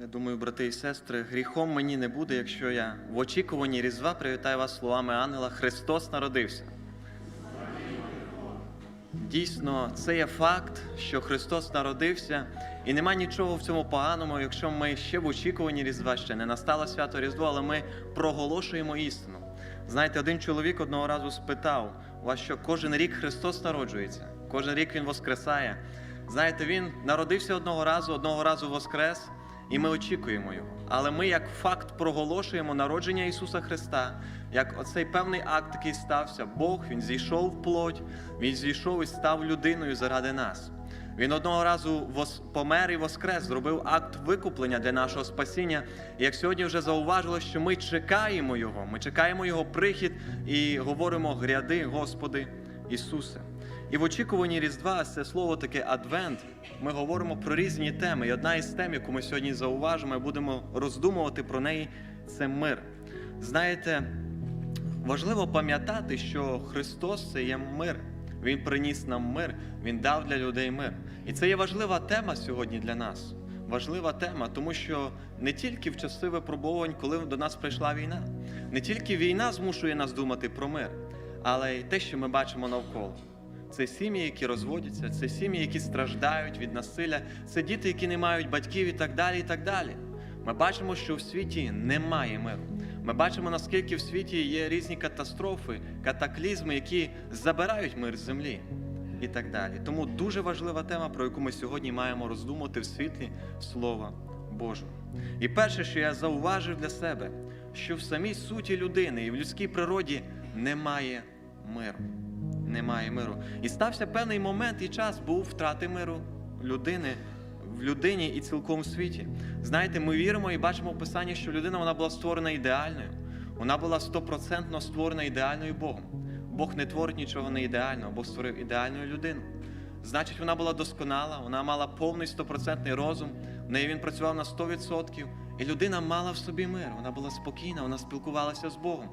Я думаю, брати і сестри, гріхом мені не буде, якщо я в очікуванні Різдва привітаю вас словами ангела Христос народився. Дійсно, це є факт, що Христос народився, і нема нічого в цьому поганому, якщо ми ще в очікуванні Різдва, ще не настало свято Різдво, але ми проголошуємо істину. Знаєте, один чоловік одного разу спитав, вас що кожен рік Христос народжується, кожен рік Він воскресає. Знаєте, Він народився одного разу, одного разу воскрес, і ми очікуємо його. Але ми, як факт, проголошуємо народження Ісуса Христа, як оцей певний акт, який стався. Бог Він зійшов в плоть, Він зійшов і став людиною заради нас. Він одного разу помер і воскрес, зробив акт викуплення для нашого спасіння. І як сьогодні вже зауважило, що ми чекаємо Його, ми чекаємо Його прихід і говоримо гряди, Господи Ісусе. І в очікуванні Різдва це слово таке адвент. Ми говоримо про різні теми. І одна із тем, яку ми сьогодні зауважимо, і будемо роздумувати про неї, це мир. Знаєте, важливо пам'ятати, що Христос це є мир. Він приніс нам мир, Він дав для людей мир. І це є важлива тема сьогодні для нас. Важлива тема, тому що не тільки в часи випробувань, коли до нас прийшла війна, не тільки війна змушує нас думати про мир, але й те, що ми бачимо навколо. Це сім'ї, які розводяться, це сім'ї, які страждають від насилля, це діти, які не мають батьків і так далі. і так далі. Ми бачимо, що в світі немає миру. Ми бачимо, наскільки в світі є різні катастрофи, катаклізми, які забирають мир з землі і так далі. Тому дуже важлива тема, про яку ми сьогодні маємо роздумати в світлі Слова Божого. І перше, що я зауважив для себе, що в самій суті людини і в людській природі немає миру. Немає миру. І стався певний момент і час був втрати миру людини в людині і цілком світі. Знаєте, ми віримо і бачимо в Писанні, що людина вона була створена ідеальною. Вона була стопроцентно створена ідеальною Богом. Бог не творить нічого не ідеального, Бог створив ідеальну людину. Значить, вона була досконала, вона мала повний стопроцентний розум, в неї він працював на 100%, і людина мала в собі мир, вона була спокійна, вона спілкувалася з Богом.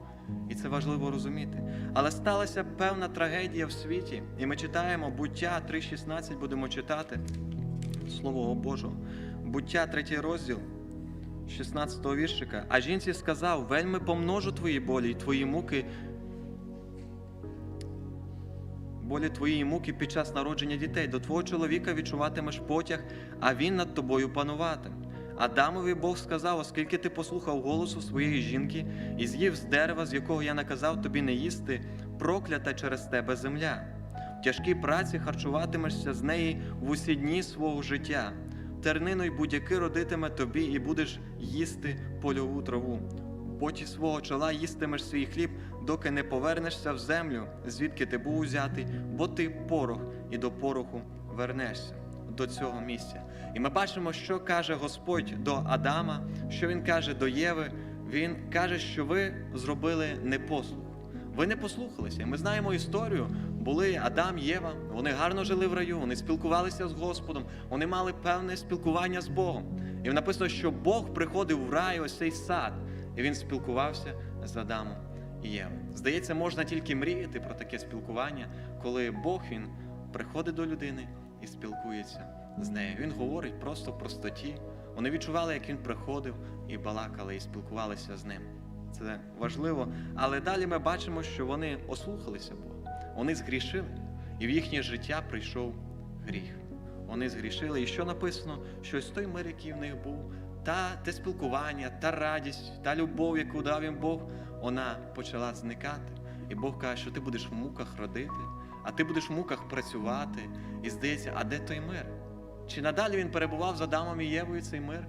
І це важливо розуміти. Але сталася певна трагедія в світі, і ми читаємо буття 3.16, будемо читати Слово Божого. Буття, третій розділ, 16 віршика. А жінці сказав: вельми помножу твої болі і твої муки. Болі твої муки під час народження дітей. До твого чоловіка відчуватимеш потяг, а він над тобою пануватиме. Адамові Бог сказав, оскільки ти послухав голосу своєї жінки і з'їв з дерева, з якого я наказав тобі не їсти, проклята через тебе земля. В тяжкій праці харчуватимешся з неї в усі дні свого життя. Тернину й будь-яки родитиме тобі, і будеш їсти польову траву. Поті свого чола їстимеш свій хліб, доки не повернешся в землю, звідки ти був узятий, бо ти порох, і до пороху вернешся до цього місця. І ми бачимо, що каже Господь до Адама, що він каже до Єви. Він каже, що ви зробили непослух. Ви не послухалися. Ми знаємо історію. Були Адам, Єва, вони гарно жили в раю, вони спілкувалися з Господом, вони мали певне спілкування з Богом. І написано, що Бог приходив в рай, ось цей сад, і він спілкувався з Адамом і Євою. Здається, можна тільки мріяти про таке спілкування, коли Бог він приходить до людини і спілкується з нею. Він говорить просто в простоті. Вони відчували, як він приходив і балакали, і спілкувалися з ним. Це важливо. Але далі ми бачимо, що вони ослухалися Бога. Вони згрішили, і в їхнє життя прийшов гріх. Вони згрішили. І що написано? Що ось той мир, який в них був, та те спілкування, та радість, та любов, яку дав їм Бог, вона почала зникати. І Бог каже, що ти будеш в муках родити, а ти будеш в муках працювати. І здається, а де той мир? Чи надалі він перебував з Адамом і Євою цей мир?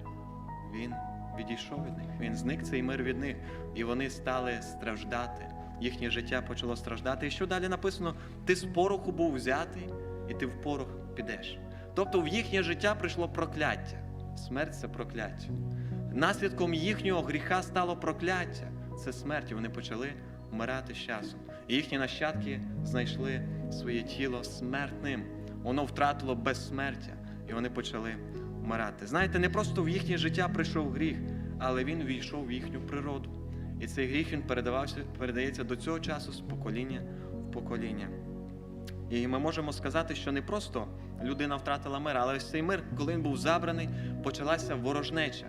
Він відійшов від них, він зник цей мир від них, і вони стали страждати. Їхнє життя почало страждати. І що далі написано? Ти з пороху був взятий, і ти в порох підеш. Тобто в їхнє життя прийшло прокляття. Смерть це прокляття. Наслідком їхнього гріха стало прокляття. Це смерть. Вони почали вмирати з часом. І їхні нащадки знайшли своє тіло смертним. Воно втратило безсмертя, і вони почали вмирати. Знаєте, не просто в їхнє життя прийшов гріх, але він війшов в їхню природу. І цей гріх він передавався, передається до цього часу з покоління в покоління. І ми можемо сказати, що не просто людина втратила мир, але ось цей мир, коли він був забраний, почалася ворожнеча.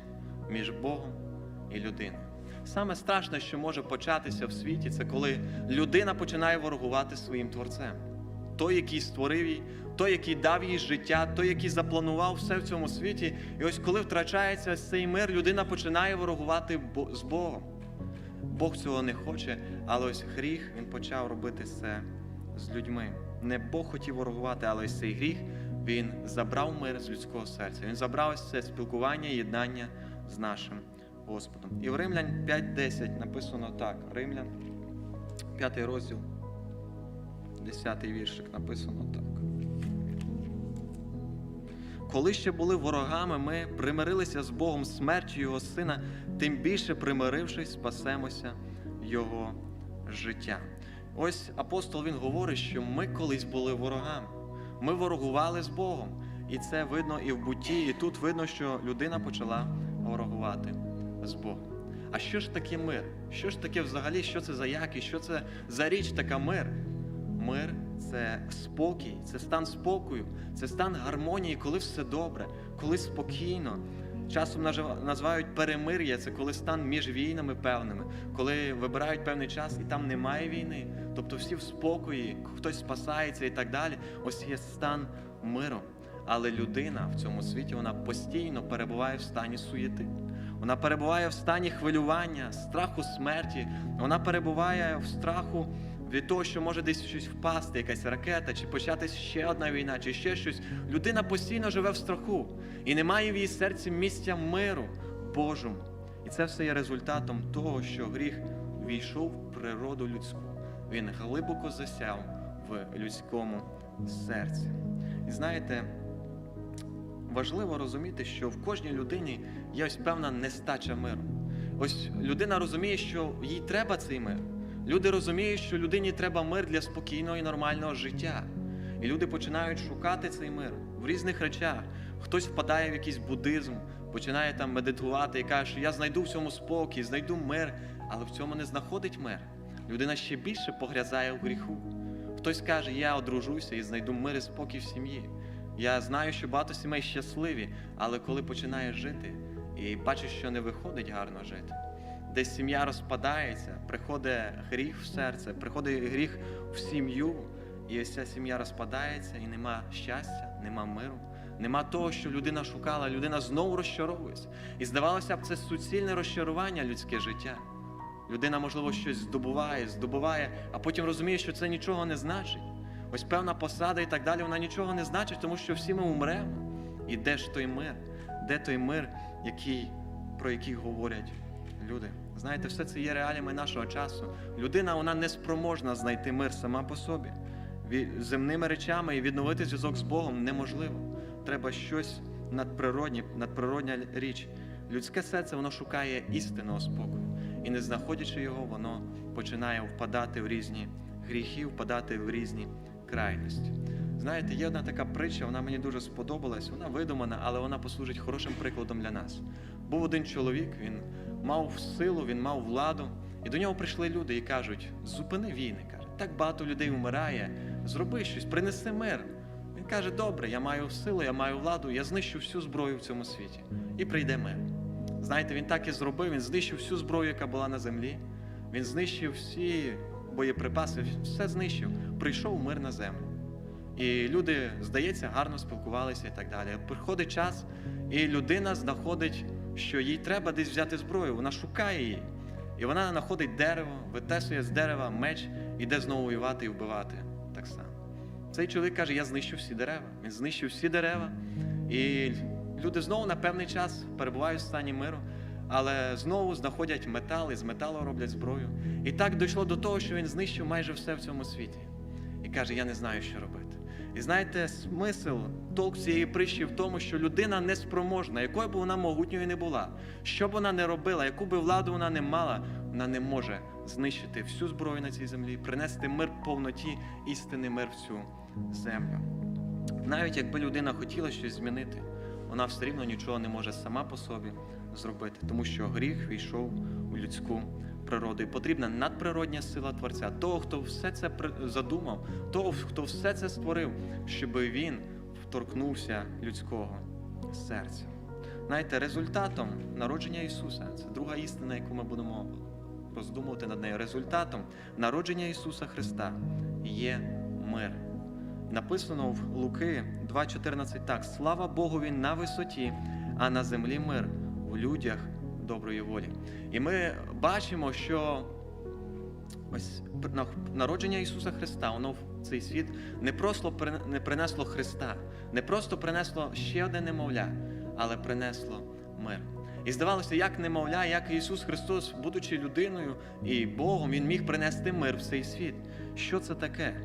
між Богом і людиною. Саме страшне, що може початися в світі, це коли людина починає ворогувати своїм творцем. Той, який створив її, той, який дав їй життя, той, який запланував все в цьому світі. І ось коли втрачається цей мир, людина починає ворогувати з Богом. Бог цього не хоче, але ось гріх він почав робити це з людьми. Не Бог хотів ворогувати, але ось цей гріх він забрав мир з людського серця. Він забрав ось це спілкування, єднання з нашим Господом. І в Римлян 5.10 написано так: Римлян, 5 розділ, 10 віршик написано так. Коли ще були ворогами, ми примирилися з Богом смертю Його Сина, тим більше примирившись, спасемося Його життя. Ось апостол він говорить, що ми колись були ворогами. Ми ворогували з Богом. І це видно і в бутті, і тут видно, що людина почала ворогувати з Богом. А що ж таке мир? Що ж таке взагалі, що це за якість, що це за річ така мир? Мир це спокій, це стан спокою, це стан гармонії, коли все добре, коли спокійно. Часом називають перемир'я, це коли стан між війнами певними, коли вибирають певний час і там немає війни. Тобто всі в спокої, хтось спасається і так далі. Ось є стан миру. Але людина в цьому світі вона постійно перебуває в стані суєти. Вона перебуває в стані хвилювання, страху смерті. Вона перебуває в страху від того, що може десь щось впасти, якась ракета, чи початись ще одна війна, чи ще щось. Людина постійно живе в страху і немає в її серці місця миру Божому. І це все є результатом того, що гріх війшов в природу людську. Він глибоко засяв в людському серці. І знаєте, важливо розуміти, що в кожній людині є ось певна нестача миру. Ось людина розуміє, що їй треба цей мир. Люди розуміють, що людині треба мир для спокійного і нормального життя. І люди починають шукати цей мир в різних речах. Хтось впадає в якийсь буддизм, починає там медитувати і каже, що я знайду в цьому спокій, знайду мир, але в цьому не знаходить мир. Людина ще більше погрязає в гріху. Хтось каже, я одружуся і знайду мир і спокій в сім'ї. Я знаю, що багато сімей щасливі, але коли починаєш жити і бачиш, що не виходить гарно жити, десь сім'я розпадається, приходить гріх в серце, приходить гріх в сім'ю, і ось ця сім'я розпадається, і нема щастя, нема миру, нема того, що людина шукала, людина знову розчаровується. І здавалося б, це суцільне розчарування людське життя. Людина, можливо, щось здобуває, здобуває, а потім розуміє, що це нічого не значить. Ось певна посада і так далі, вона нічого не значить, тому що всі ми умремо. І де ж той мир? Де той мир, який, про який говорять люди? Знаєте, все це є реаліями нашого часу. Людина вона не спроможна знайти мир сама по собі. Земними речами і відновити зв'язок з Богом неможливо. Треба щось надприроднє, надприродня річ. Людське серце воно шукає істинного спокою. І не знаходячи його, воно починає впадати в різні гріхи, впадати в різні крайності. Знаєте, є одна така притча, вона мені дуже сподобалась, вона видумана, але вона послужить хорошим прикладом для нас. Був один чоловік, він мав силу, він мав владу, і до нього прийшли люди і кажуть: зупини війни, каже, так багато людей вмирає, зроби щось, принеси мир. Він каже: Добре, я маю силу, я маю владу, я знищу всю зброю в цьому світі. І прийде мир. Знаєте, він так і зробив, він знищив всю зброю, яка була на землі. Він знищив всі боєприпаси, все знищив. Прийшов мир на землю. І люди, здається, гарно спілкувалися і так далі. Приходить час, і людина знаходить, що їй треба десь взяти зброю. Вона шукає її. І вона знаходить дерево, витесує з дерева меч, іде знову воювати і вбивати. Так само. Цей чоловік каже: Я знищу всі дерева. Він знищив всі дерева. І люди знову на певний час перебувають в стані миру, але знову знаходять метал і з металу роблять зброю. І так дійшло до того, що він знищив майже все в цьому світі. І каже: Я не знаю, що робити. І знаєте, смисл толк цієї притчі в тому, що людина неспроможна, якою б вона могутньою не була, що б вона не робила, яку би владу вона не мала, вона не може знищити всю зброю на цій землі, принести мир повноті, істинний мир в цю землю. Навіть якби людина хотіла щось змінити, вона все рівно нічого не може сама по собі зробити, тому що гріх війшов у людську природу. І потрібна надприродня сила Творця, того, хто все це задумав, того, хто все це створив, щоб він вторкнувся людського серця. Знаєте, результатом народження Ісуса це друга істина, яку ми будемо роздумувати над нею. Результатом народження Ісуса Христа є мир. Написано в Луки 2.14 так: слава Богові на висоті, а на землі мир в людях доброї волі. І ми бачимо, що ось народження Ісуса Христа, воно в цей світ не просто не принесло Христа, не просто принесло ще одне немовля, але принесло мир. І здавалося, як немовля, як Ісус Христос, будучи людиною і Богом, Він міг принести мир в цей світ. Що це таке?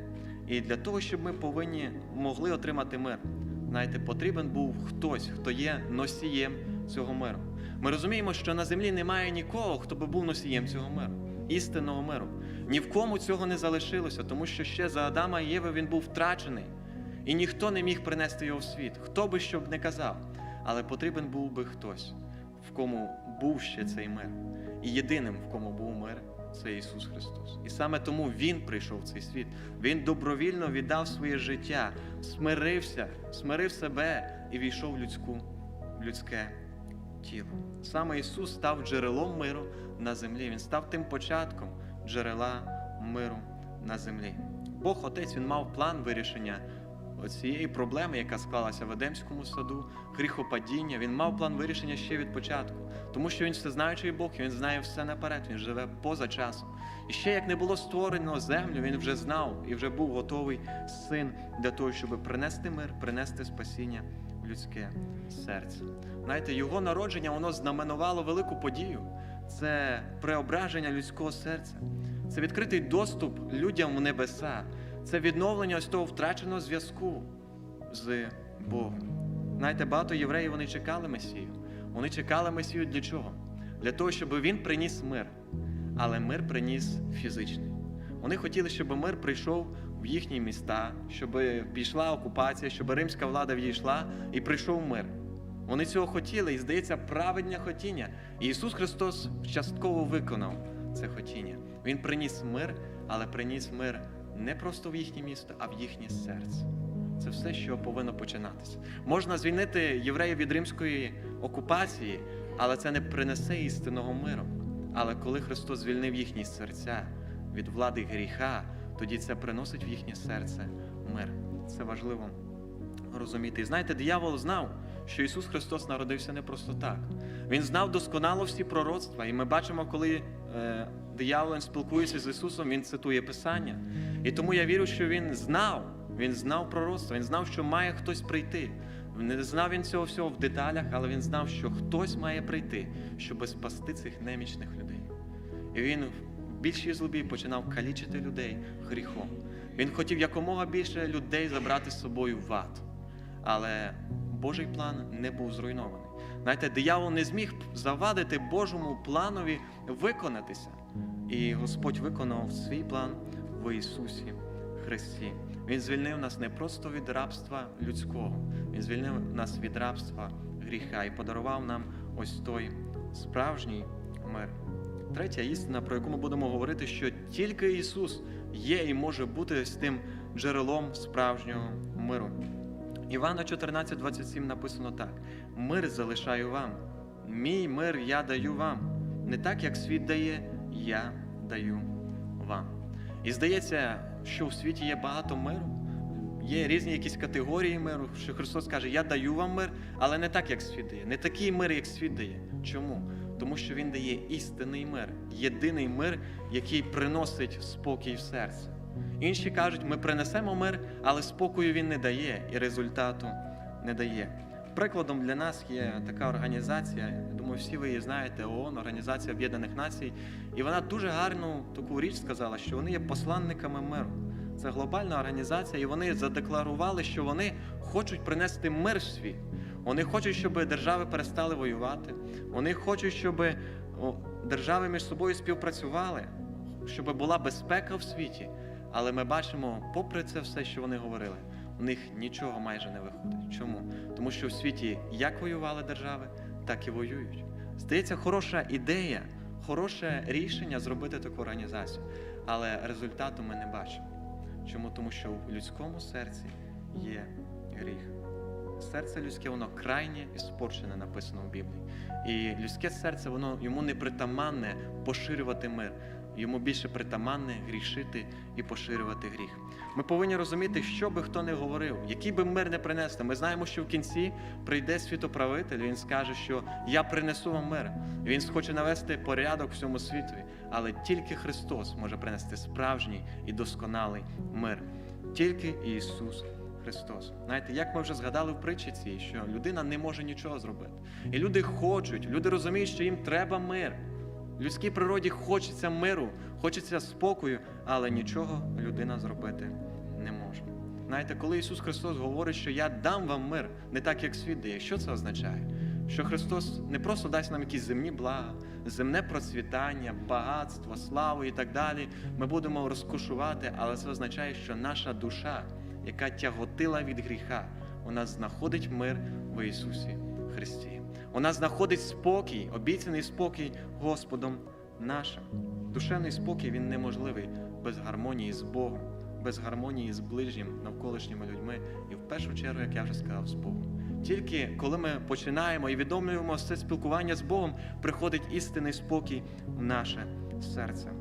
І для того, щоб ми повинні могли отримати мир, знаєте, потрібен був хтось, хто є носієм цього миру. Ми розуміємо, що на землі немає нікого, хто би був носієм цього миру, істинного миру. Ні в кому цього не залишилося, тому що ще за Адама і Єви він був втрачений, і ніхто не міг принести його в світ, хто би що б не казав. Але потрібен був би хтось, в кому був ще цей мир. І єдиним, в кому був мир, це Ісус Христос. І саме тому Він прийшов в цей світ. Він добровільно віддав своє життя, смирився, смирив себе і війшов в людську, в людське тіло. Саме Ісус став джерелом миру на землі. Він став тим початком джерела миру на землі. Бог Отець Він мав план вирішення цієї проблеми, яка склалася в Едемському саду, гріхопадіння. Він мав план вирішення ще від початку, тому що він всезнаючий Бог, і він знає все наперед, він живе поза часом. І ще як не було створено землю, він вже знав і вже був готовий син для того, щоб принести мир, принести спасіння людське серце. Знаєте, його народження воно знаменувало велику подію. Це преображення людського серця, це відкритий доступ людям в небеса, це відновлення ось того втраченого зв'язку з Богом. Знаєте, багато євреїв вони чекали Месію. Вони чекали Месію для чого? Для того, щоб він приніс мир. Але мир приніс фізичний. Вони хотіли, щоб мир прийшов в їхні міста, щоб пішла окупація, щоб римська влада війшла і прийшов мир. Вони цього хотіли, і здається, праведне хотіння. І Ісус Христос частково виконав це хотіння. Він приніс мир, але приніс мир не просто в їхнє місто, а в їхнє серце. Це все, що повинно починатися. Можна звільнити євреїв від римської окупації, але це не принесе істинного миру. Але коли Христос звільнив їхні серця від влади гріха, тоді це приносить в їхнє серце мир. Це важливо розуміти. І знаєте, диявол знав, що Ісус Христос народився не просто так. Він знав досконало всі пророцтва. І ми бачимо, коли е, диявол спілкується з Ісусом, Він цитує Писання. І тому я вірю, що Він знав, Він знав пророцтва, Він знав, що має хтось прийти. Не знав він цього всього в деталях, але він знав, що хтось має прийти, щоб спасти цих немічних людей. І він більшій злобі починав калічити людей гріхом. Він хотів якомога більше людей забрати з собою в ад. Але Божий план не був зруйнований. Знаєте, диявол не зміг завадити Божому планові виконатися. І Господь виконав свій план в Ісусі Христі. Він звільнив нас не просто від рабства людського, Він звільнив нас від рабства гріха і подарував нам ось той справжній мир. Третя істина, про яку ми будемо говорити, що тільки Ісус є і може бути з тим джерелом справжнього миру. Івана 14:27 написано так: Мир залишаю вам, мій мир я даю вам. Не так, як світ дає, я даю вам. І здається, що в світі є багато миру. Є різні якісь категорії миру, що Христос каже, я даю вам мир, але не так, як світ дає, не такий мир, як світ дає. Чому? Тому що Він дає істинний мир, єдиний мир, який приносить спокій в серце. Інші кажуть, ми принесемо мир, але спокою він не дає і результату не дає. Прикладом для нас є така організація, я думаю, всі ви її знаєте, ООН, Організація Об'єднаних Націй, і вона дуже гарну таку річ сказала, що вони є посланниками миру. Це глобальна організація, і вони задекларували, що вони хочуть принести мир в світ. Вони хочуть, щоб держави перестали воювати. Вони хочуть, щоб держави між собою співпрацювали, щоб була безпека в світі. Але ми бачимо, попри це все, що вони говорили, у них нічого майже не виходить. Чому? Тому що в світі як воювали держави, так і воюють. Здається, хороша ідея, хороше рішення зробити таку організацію, але результату ми не бачимо. Чому? Тому що в людському серці є гріх. Серце людське, воно крайнє і спорчене, написано в Біблії. І людське серце, воно йому не притаманне поширювати мир. Йому більше притаманне грішити і поширювати гріх. Ми повинні розуміти, що би хто не говорив, який би мир не принесли. Ми знаємо, що в кінці прийде світоправитель, він скаже, що я принесу вам мир. Він схоче навести порядок всьому світові, але тільки Христос може принести справжній і досконалий мир. Тільки Ісус Христос. Знаєте, як ми вже згадали в притчі цій, що людина не може нічого зробити. І люди хочуть, люди розуміють, що їм треба мир. Людській природі хочеться миру, хочеться спокою, але нічого людина зробити не може. Знаєте, коли Ісус Христос говорить, що я дам вам мир, не так, як світ дає, що це означає? Що Христос не просто дасть нам якісь земні блага, земне процвітання, багатство, славу і так далі. Ми будемо розкошувати, але це означає, що наша душа, яка тяготила від гріха, вона знаходить мир в Ісусі Христі. Вона знаходить спокій, обіцяний спокій Господом нашим. Душевний спокій він неможливий без гармонії з Богом, без гармонії з ближнім, навколишніми людьми і в першу чергу, як я вже сказав, з Богом. Тільки коли ми починаємо і відомлюємо це спілкування з Богом, приходить істинний спокій в наше серце.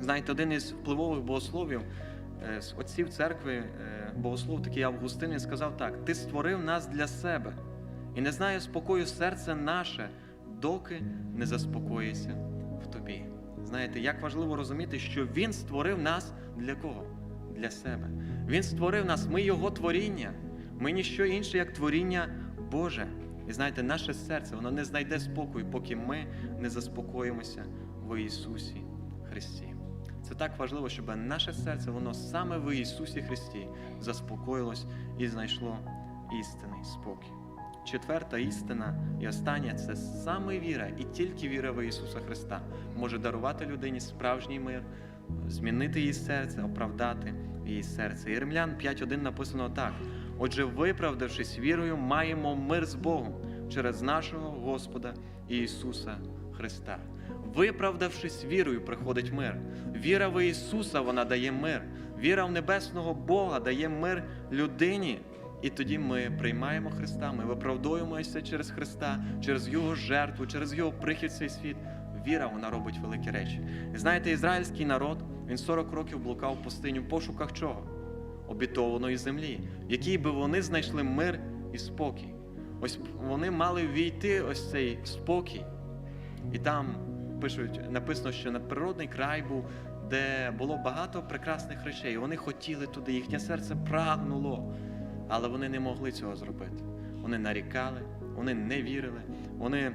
Знаєте, один із впливових богословів з отців церкви, е, богослов такий Августин, він сказав так: Ти створив нас для себе і не знає спокою серце наше, доки не заспокоїться в тобі. Знаєте, як важливо розуміти, що Він створив нас для кого? Для себе. Він створив нас, ми Його творіння. Ми ніщо інше, як творіння Боже. І знаєте, наше серце воно не знайде спокою, поки ми не заспокоїмося в Ісусі Христі. Це так важливо, щоб наше серце, воно саме в Ісусі Христі заспокоїлось і знайшло істинний спокій. Четверта істина і остання це саме віра, і тільки віра в Ісуса Христа може дарувати людині справжній мир, змінити її серце, оправдати її серце. І Римлян 5.1 написано так: отже, виправдавшись вірою, маємо мир з Богом через нашого Господа Ісуса Христа. Виправдавшись вірою, приходить мир. Віра в Ісуса вона дає мир. Віра в небесного Бога дає мир людині. І тоді ми приймаємо Христа, ми виправдовуємося через Христа, через Його жертву, через Його прихід в цей світ. Віра вона робить великі речі. І знаєте, ізраїльський народ він 40 років блукав пустиню в пошуках чого? Обітованої землі, в якій би вони знайшли мир і спокій. Ось вони мали війти ось цей спокій. І там пишуть, написано, що надприродний край був, де було багато прекрасних речей. Вони хотіли туди, їхнє серце прагнуло, але вони не могли цього зробити. Вони нарікали, вони не вірили, вони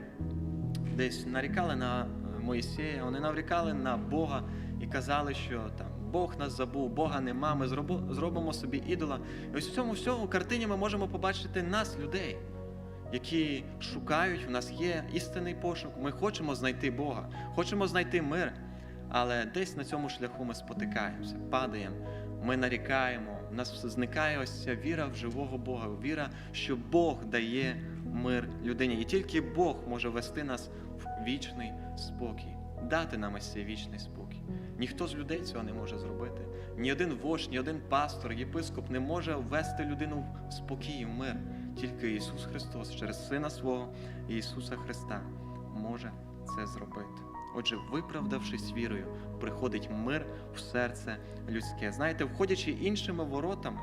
десь нарікали на Моїсея, вони нарікали на Бога і казали, що там Бог нас забув, Бога нема, ми зробимо собі ідола. І ось в цьому всьому картині ми можемо побачити нас, людей які шукають, у нас є істинний пошук. Ми хочемо знайти Бога, хочемо знайти мир, але десь на цьому шляху ми спотикаємося, падаємо, ми нарікаємо. У нас зникає ось ця віра в живого Бога, віра, що Бог дає мир людині. І тільки Бог може вести нас в вічний спокій, дати нам ось цей вічний спокій. Ніхто з людей цього не може зробити. Ні один вождь, ні один пастор, єпископ не може ввести людину в спокій, в мир. Тільки Ісус Христос через Сина свого Ісуса Христа може це зробити. Отже, виправдавшись вірою, приходить мир в серце людське. Знаєте, входячи іншими воротами,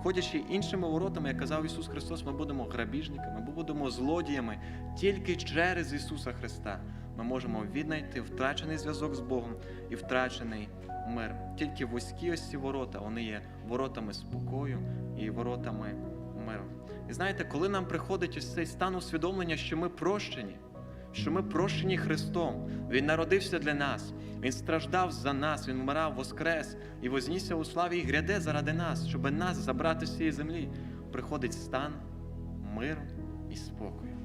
входячи іншими воротами, як казав Ісус Христос, ми будемо грабіжниками, ми будемо злодіями. Тільки через Ісуса Христа ми можемо віднайти втрачений зв'язок з Богом і втрачений мир. Тільки вузькі ось ці ворота, вони є воротами спокою і воротами миру. І знаєте, коли нам приходить ось цей стан усвідомлення, що ми прощені, що ми прощені Христом, Він народився для нас, Він страждав за нас, Він вмирав, воскрес і вознісся у славі і гряде заради нас, щоб нас забрати з цієї землі, приходить стан миру і спокою.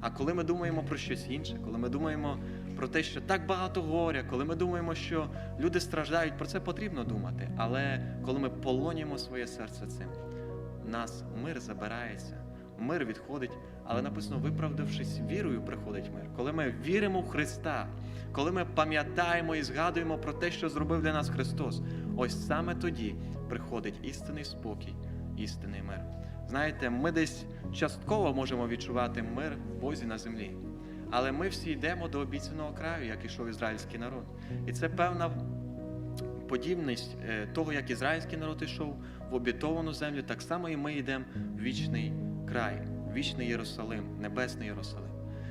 А коли ми думаємо про щось інше, коли ми думаємо про те, що так багато горя, коли ми думаємо, що люди страждають, про це потрібно думати. Але коли ми полонімо своє серце цим, нас мир забирається, мир відходить, але написано, виправдавшись вірою, приходить мир. Коли ми віримо в Христа, коли ми пам'ятаємо і згадуємо про те, що зробив для нас Христос, ось саме тоді приходить істинний спокій, істинний мир. Знаєте, ми десь частково можемо відчувати мир в Бозі на землі. Але ми всі йдемо до обіцяного краю, як ішов ізраїльський народ. І це певна подібність е, того, як ізраїльський народ йшов в обітовану землю, так само і ми йдемо в вічний край, в вічний Єрусалим, небесний Єрусалим.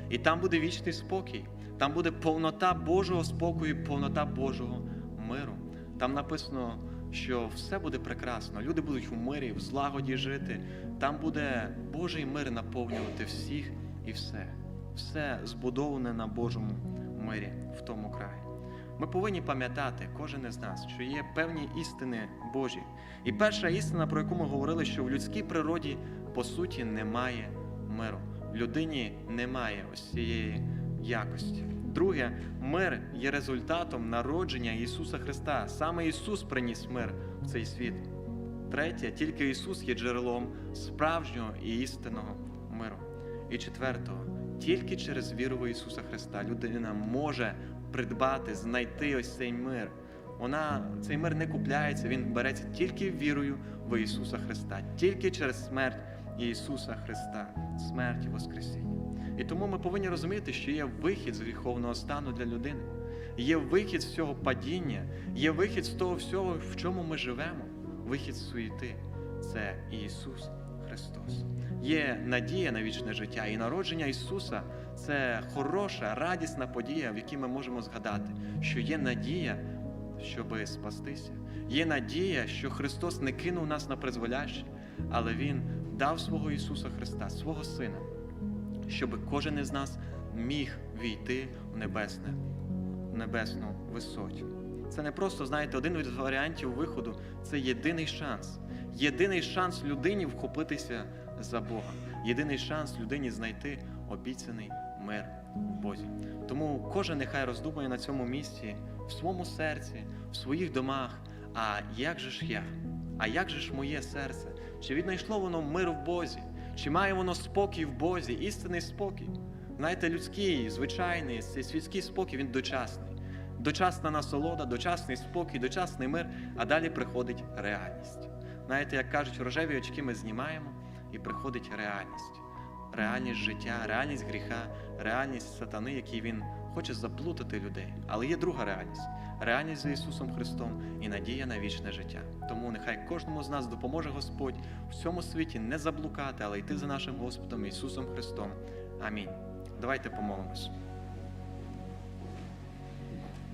І там буде вічний спокій, там буде повнота Божого спокою, повнота Божого миру. Там написано, що все буде прекрасно, люди будуть в мирі, в злагоді жити. Там буде Божий мир наповнювати всіх і все. Все збудоване на Божому мирі в тому краї. Ми повинні пам'ятати, кожен із нас, що є певні істини Божі. І перша істина, про яку ми говорили, що в людській природі по суті немає миру. В людині немає ось цієї якості. Друге, мир є результатом народження Ісуса Христа. Саме Ісус приніс мир в цей світ. Третє, тільки Ісус є джерелом справжнього і істинного миру. І четвертого, тільки через віру в Ісуса Христа людина може придбати, знайти ось цей мир. Вона цей мир не купляється, він береться тільки вірою в Ісуса Христа, тільки через смерть Ісуса Христа, смерть і Воскресіння. І тому ми повинні розуміти, що є вихід з гріховного стану для людини, є вихід з цього падіння, є вихід з того всього, в чому ми живемо, вихід з суєти. Це Ісус Христос. Є надія на вічне життя, і народження Ісуса це хороша, радісна подія, в якій ми можемо згадати, що є надія, щоби спастися. Є надія, що Христос не кинув нас на призволяще, але Він дав свого Ісуса Христа, свого Сина, щоб кожен із нас міг війти в небесне, в небесну висоту. Це не просто, знаєте, один із варіантів виходу, це єдиний шанс. Єдиний шанс людині вхопитися за Бога. Єдиний шанс людині знайти обіцяний мир в Бозі. Тому кожен нехай роздумує на цьому місці, в своєму серці, в своїх домах. А як же ж я? А як же ж моє серце? Чи віднайшло воно мир в Бозі? Чи має воно спокій в Бозі, істинний спокій? Знаєте, людський, звичайний, цей світський спокій, він дочасний. Дочасна насолода, дочасний спокій, дочасний мир, а далі приходить реальність. Знаєте, як кажуть, рожеві очки ми знімаємо і приходить реальність. Реальність життя, реальність гріха, реальність сатани, який він хоче заплутати людей. Але є друга реальність реальність за Ісусом Христом і надія на вічне життя. Тому нехай кожному з нас допоможе Господь в цьому світі не заблукати, але йти за нашим Господом Ісусом Христом. Амінь. Давайте помолимось.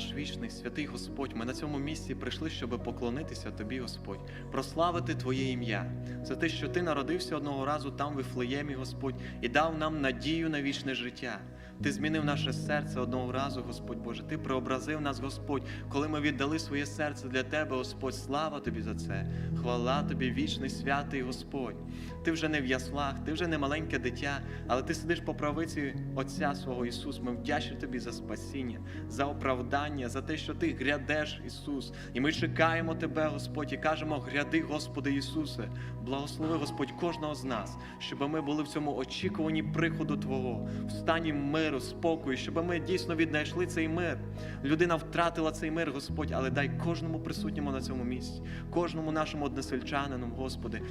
Наш вічний святий Господь, ми на цьому місці прийшли, щоб поклонитися Тобі, Господь, прославити Твоє ім'я за те, що Ти народився одного разу там, в Вифлеємі, Господь, і дав нам надію на вічне життя. Ти змінив наше серце одного разу, Господь Боже. Ти преобразив нас, Господь, коли ми віддали своє серце для Тебе, Господь. Слава Тобі за це. Хвала Тобі, вічний святий Господь. Ти вже не в яслах, ти вже не маленьке дитя, але ти сидиш по правиці Отця свого Ісус. Ми вдячні Тобі за спасіння, за оправдання, за те, що Ти грядеш, Ісус. І ми чекаємо Тебе, Господь, і кажемо: гряди, Господи Ісусе, благослови, Господь, кожного з нас, щоб ми були в цьому очікуванні приходу Твого, в стані миру, спокою, щоб ми дійсно віднайшли цей мир. Людина втратила цей мир, Господь, але дай кожному присутньому на цьому місці, кожному нашому односельчанину, Господи,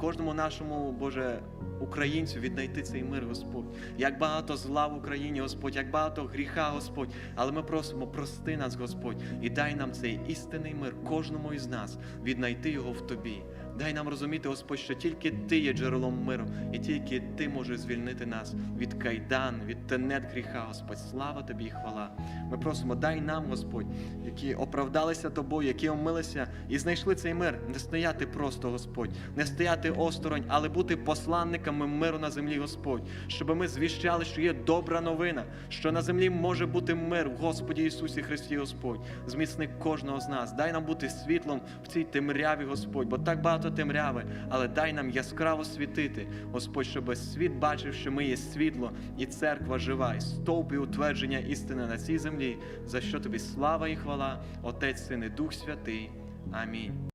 кожному нашому, Боже, українцю віднайти цей мир, Господь. Як багато зла в Україні, Господь, як багато гріха, Господь. Але ми просимо, прости нас, Господь, і дай нам цей істинний мир, кожному із нас, віднайти його в Тобі. Дай нам розуміти, Господь, що тільки Ти є джерелом миру, і тільки Ти можеш звільнити нас від кайдан, від тенет гріха, Господь. Слава Тобі і хвала. Ми просимо, дай нам, Господь, які оправдалися Тобою, які омилися і знайшли цей мир, не стояти просто, Господь, не стояти осторонь, але бути посланниками миру на землі, Господь, щоб ми звіщали, що є добра новина, що на землі може бути мир в Господі Ісусі Христі, Господь. Зміцни кожного з нас. Дай нам бути світлом в цій темряві, Господь, бо так багато темряви, але дай нам яскраво світити, Господь, щоб світ бачив, що ми є світло, і церква жива, і стовп і утвердження істини на цій землі. За що тобі слава і хвала, Отець, Син і Дух Святий. Амінь.